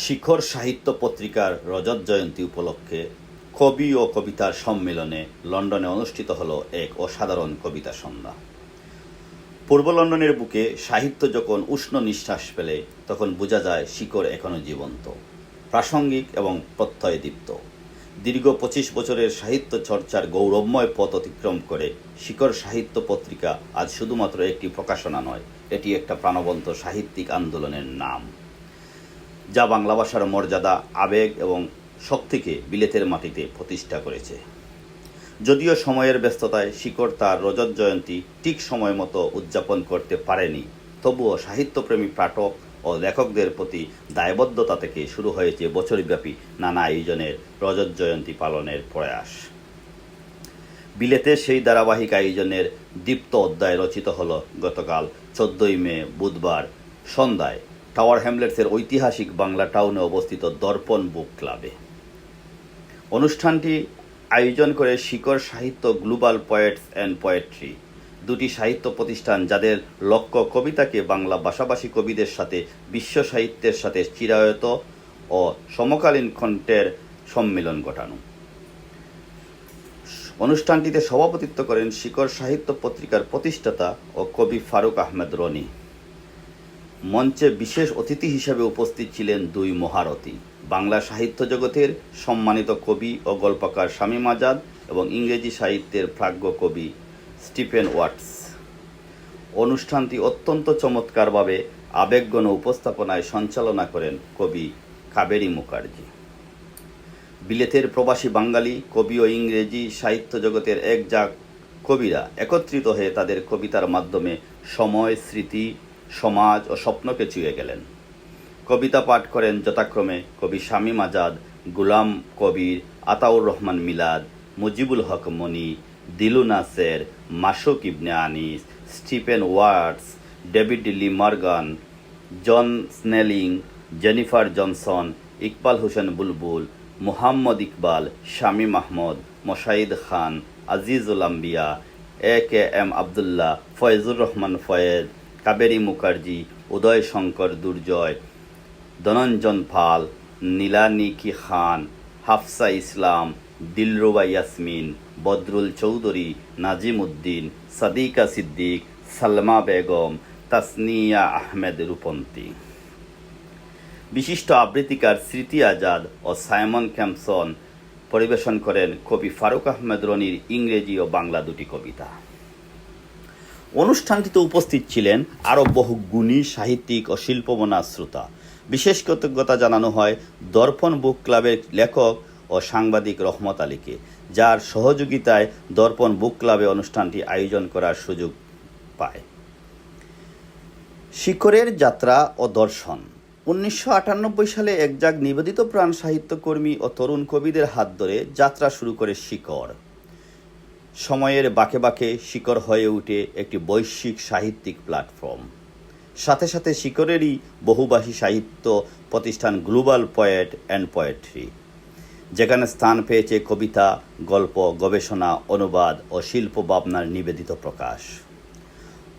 শিখর সাহিত্য পত্রিকার রজত জয়ন্তী উপলক্ষে কবি ও কবিতার সম্মেলনে লন্ডনে অনুষ্ঠিত হল এক অসাধারণ কবিতা সন্ধ্যা। পূর্ব লন্ডনের বুকে সাহিত্য যখন উষ্ণ নিঃশ্বাস পেলে তখন বোঝা যায় শিকড় এখনও জীবন্ত, প্রাসঙ্গিক এবং প্রত্যয়দীপ্ত। দীর্ঘ পঁচিশ বছরের সাহিত্য চর্চার গৌরবময় পথ অতিক্রম করে শিকড় সাহিত্য পত্রিকা আজ শুধুমাত্র একটি প্রকাশনা নয়, এটি একটা প্রাণবন্ত সাহিত্যিক আন্দোলনের নাম। যা বাংলা ভাষার মর্যাদা, আবেগ এবং শক্তিকে বিলেতের মাটিতে প্রতিষ্ঠা করেছে। যদিও সময়ের ব্যস্ততায় শিকড় তার রজত জয়ন্তী ঠিক সময় মতো উদযাপন করতে পারেনি, তবুও সাহিত্যপ্রেমী পাঠক ও লেখকদের প্রতি দায়বদ্ধতা থেকে শুরু হয়েছে বছরব্যাপী নানা আয়োজনের রজত জয়ন্তী পালনের প্রয়াস। বিলেতে সেই ধারাবাহিক আয়োজনের দীপ্ত অধ্যায় রচিত হল গতকাল চোদ্দই মে বুধবার সন্ধ্যায়। টাওয়ার হ্যামলেটসের ঐতিহাসিক বাংলা টাউনে অবস্থিত দর্পণ বুক ক্লাবে। অনুষ্ঠানটি আয়োজন করে শিকড় সাহিত্য গ্লোবাল পোয়েটস অ্যান্ড পোয়েট্রি, দুটি সাহিত্য প্রতিষ্ঠান যাদের লক্ষ্য কবিতাকে বাংলা ভাষাভাষী কবিদের সাথে, বিশ্ব সাহিত্যের সাথে চিরায়ত ও সমকালীন কণ্ঠের সম্মিলন ঘটানো। অনুষ্ঠানটিতে সভাপতিত্ব করেন শিকড় সাহিত্য পত্রিকার প্রতিষ্ঠাতা ও কবি ফারুক আহমেদ রনি। মঞ্চে বিশেষ অতিথি হিসেবে উপস্থিত ছিলেন দুই মহারথী। বাংলা সাহিত্য জগতের সম্মানিত কবি ও গল্পকার শামীম আজাদ এবং ইংরেজি সাহিত্যের প্রাজ্ঞ কবি স্টিফেন ওয়াটস। অনুষ্ঠানটি অত্যন্ত চমৎকারভাবে আবেগগণ উপস্থাপনায় সঞ্চালনা করেন কবি কাবেরী মুখার্জি। বিলেতের প্রবাসী বাঙালি, কবি ও ইংরেজি সাহিত্য জগতের এক যা কবিরা একত্রিত হয়ে তাদের কবিতার মাধ্যমে সময়, স্মৃতি সমাজ ও স্বপ্নকে ছুঁয়ে গেলেন। কবিতা পাঠ করেন যথাক্রমে কবি শামীম আজাদ, গুলাম কবির আতাউর রহমান মিলাদ, Mujibul Haque Moni, Dilu Naser, Masuk Ibne Anis, Stephen Wards David Lee Morgan, John Snelling, Jennifer Johnson, Iqbal Hossain Bulbul, Muhammad Iqbal, Shamim Ahmad Moshaid Khan, Azizul Ambia, A K M Abdullah, Foyezur Rahman Foyez Kaberi Mukherjee, Uday Shankar Durjoy, Dhananjan Pal Nilaniki Khan, Hafsa Islam, Dilruba Yasmin, Badrul Chowdhury, Nazim Uddin, Sadika Siddique, Salma Begum, Tasnia Ahmed Rupanti. বিশিষ্ট আবৃত্তিকার স্মৃতি আজাদ ও Simon ক্যামসন পরিবেশন করেন কবি ফারুক আহমেদ রনির ইংরেজি ও বাংলা দুটি কবিতা। অনুষ্ঠানটিতে উপস্থিত ছিলেন আরও বহু গুণী সাহিত্যিক ও শিল্পমনা শ্রোতা। বিশেষ কৃতজ্ঞতা জানানো হয় দর্পণ বুক ক্লাবের লেখক ও সাংবাদিক রহমত আলীকে, যার সহযোগিতায় দর্পণ বুক ক্লাবে অনুষ্ঠানটি আয়োজন করার সুযোগ পায়। শিখরের যাত্রা ও দর্শন। উনিশশো আটানব্বই সালে একজাক নিবেদিত প্রাণ সাহিত্যকর্মী ও তরুণ কবিদের হাত ধরে যাত্রা শুরু করে শিকড় সময়ের বাঁকে বাঁকে শিকড় হয়ে উঠে একটি বৈশ্বিক সাহিত্যিক প্ল্যাটফর্ম সাথে সাথে শিকড়েরই বহুভাষী সাহিত্য প্রতিষ্ঠান গ্লোবাল পয়েট অ্যান্ড পোয়েট্রি যেখানে স্থান পেয়েছে কবিতা, গল্প, গবেষণা, অনুবাদ ও শিল্প ভাবনার নিবেদিত প্রকাশ।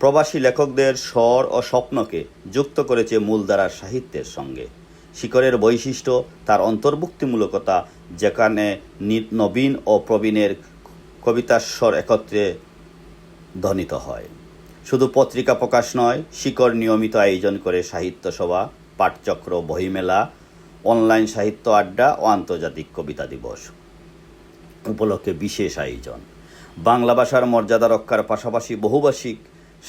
প্রবাসী লেখকদের স্বর ও স্বপ্নকে যুক্ত করেছে মূলধারার সাহিত্যের সঙ্গে। শিকরের বৈশিষ্ট্য তার অন্তর্ভুক্তিমূলকতা, যেখানে নবীন ও প্রবীণের কবিতার স্বর একত্রে ধ্বনিত হয়। শুধু পত্রিকা প্রকাশ নয়, শিকড় নিয়মিত আয়োজন করে সাহিত্য সভা, পাঠচক্র, বহিমেলা, অনলাইন সাহিত্য আড্ডা ও আন্তর্জাতিক কবিতা দিবস। উপলক্ষে বিশেষ আয়োজন। বাংলা ভাষার মর্যাদা রক্ষার পাশাপাশি বহুভাষিক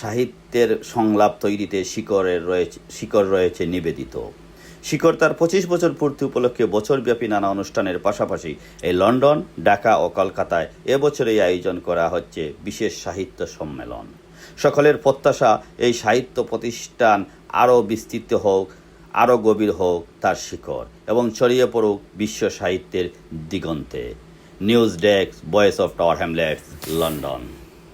সাহিত্যের সংলাপ তৈরিতে শিকড়ের রয়েছে শিকড় রয়েছে নিবেদিত। শিকড় তার পঁচিশ বছর পূর্তি উপলক্ষে বছরব্যাপী নানা অনুষ্ঠানের পাশাপাশি এই লন্ডন, ঢাকা ও কলকাতায় এবছর এই আয়োজন করা হচ্ছে বিশেষ সাহিত্য সম্মেলন। সকলের প্রত্যাশা এই সাহিত্য প্রতিষ্ঠান আরও বিস্তৃত হোক, আরও গভীর হোক তার শিকড় এবং ছড়িয়ে পড়ুক বিশ্ব সাহিত্যের দিগন্তে। News desk, voice of Tower Hamlets London.